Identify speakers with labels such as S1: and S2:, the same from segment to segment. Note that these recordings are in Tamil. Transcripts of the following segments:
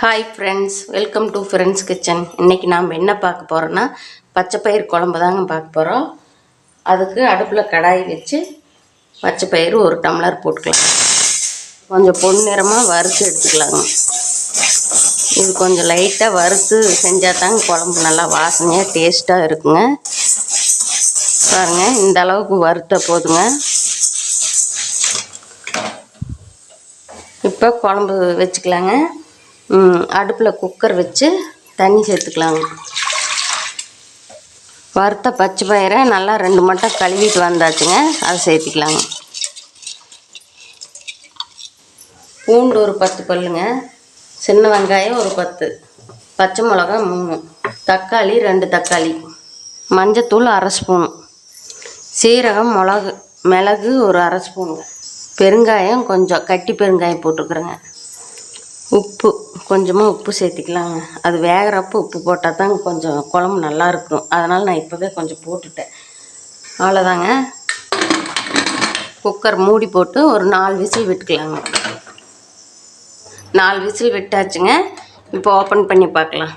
S1: Hi friends welcome to friends kitchen இன்றைக்கி நாம் என்ன பார்க்க போகிறோன்னா பச்சைப்பயிர் குழம்பு தாங்க பார்க்க போகிறோம் அதுக்கு அடுப்பில் கடாய் வச்சு பச்சைப்பயிறு ஒரு டம்ளர் போட்டுக்கலாம். கொஞ்சம் பொன்னிறமாக வறுத்து எடுத்துக்கலாங்க. இது கொஞ்சம் லைட்டாக வறுத்து செஞ்சால் தாங்க குழம்பு நல்லா வாசனையாக டேஸ்ட்டாக இருக்குங்க. பாருங்கள் இந்த அளவுக்கு வறுத்த போதுங்க. இப்போ குழம்பு வச்சுக்கலாங்க. அடுப்பில் குக்கர் வச்சு தண்ணி சேர்த்துக்கலாங்க. வறுத்த பச்சை பயிரை நல்லா ரெண்டு மட்டம் கழுவிட்டு வந்தாச்சுங்க அதை சேர்த்திக்கலாங்க. பூண்டு ஒரு பத்து பல்லுங்க சின்ன வெங்காயம் ஒரு பத்து பச்சை மிளகா மூணு தக்காளி ரெண்டு தக்காளி மஞ்சத்தூள் அரை ஸ்பூன் சீரகம் மிளகு மிளகு ஒரு அரை ஸ்பூனுங்க. பெருங்காயம் கொஞ்சம் கட்டி பெருங்காயம் போட்டுக்கிறேங்க. உப்பு கொஞ்சமாக உப்பு சேர்த்திக்கலாங்க. அது வேகிறப்ப உப்பு போட்டால் தாங்க கொஞ்சம் குழம்பு நல்லாயிருக்கும் அதனால் நான் இப்போவே கொஞ்சம் போட்டுட்டேன். அவ்வளோதாங்க குக்கர் மூடி போட்டு ஒரு நாலு விசில் விட்டுக்கலாங்க. நாலு விசில் விட்டாச்சுங்க. இப்போ ஓப்பன் பண்ணி பார்க்கலாம்.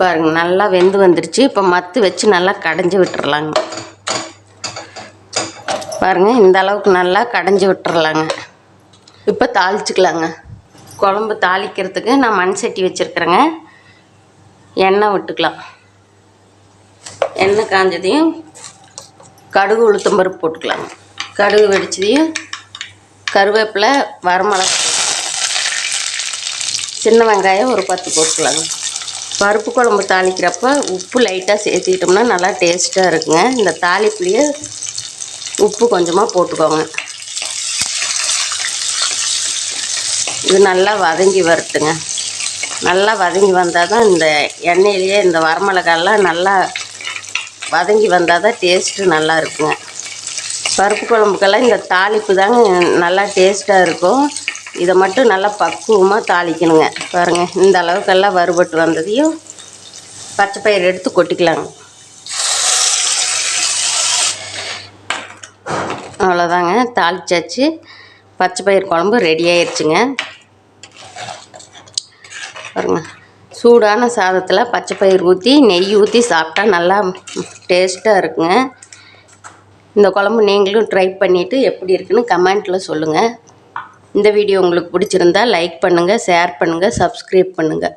S1: பாருங்க நல்லா வெந்து வந்துடுச்சு இப்போ மத்து வச்சு நல்லா கடைஞ்சி விட்டுறலாங்க. பாருங்கள் இந்த அளவுக்கு நல்லா கடைஞ்சி விட்டுறலாங்க. இப்போ தாளிச்சுக்கலாங்க. குழம்பு தாளிக்கிறதுக்கு நான் மண் சட்டி வச்சுருக்குறேங்க. எண்ணெய் விட்டுக்கலாம். எண்ணெய் காஞ்சதையும் கடுகு உளுத்தம்பருப்பு போட்டுக்கலாங்க. கடுகு வெடிச்சதையும் கருவேப்பிலை வரமிளகா சின்ன வெங்காயம் ஒரு பத்து போட்டுக்கலாங்க. பருப்பு குழம்பு தாளிக்கிறப்ப உப்பு லைட்டாக சேர்த்திக்கிட்டோம்னா நல்லா டேஸ்ட்டாக இருக்குங்க. இந்த தாளிப்புலேயே உப்பு கொஞ்சமாக போட்டுக்கோங்க. இது நல்லா வதங்கி வரட்டுங்க. நல்லா வதங்கி வந்தால் தான் இந்த எண்ணெயிலேயே இந்த வரமிளகாலாம் நல்லா வதங்கி வந்தால் தான் டேஸ்ட்டு நல்லா இருக்குங்க. பருப்பு குழம்புக்கெல்லாம் இந்த தாளிப்பு தாங்க நல்லா டேஸ்ட்டாக இருக்கும். இதை மட்டும் நல்லா பக்குவமாக தாளிக்கணுங்க. பாருங்கள் இந்த அளவுக்கெல்லாம் வறுபட்டு வந்ததையும் பச்சை பயிர் எடுத்து கொட்டிக்கலாங்க. அவ்வளோதாங்க தாளிச்சாச்சு. பச்சை பயிர் குழம்பு ரெடி ஆயிடுச்சுங்க பாருங்க. சூடான சாதத்தில் பச்சை பயிர் ஊற்றி நெய் ஊற்றி சாப்பிட்டா நல்லா டேஸ்ட்டாக இருக்குங்க. இந்த குழம்பு நீங்களும் ட்ரை பண்ணிவிட்டு எப்படி இருக்குன்னு கமெண்ட்டில் சொல்லுங்கள் இந்த வீடியோ உங்களுக்கு பிடிச்சிருந்தா லைக் பண்ணுங்கள் ஷேர் பண்ணுங்கள் சப்ஸ்கிரைப் பண்ணுங்கள்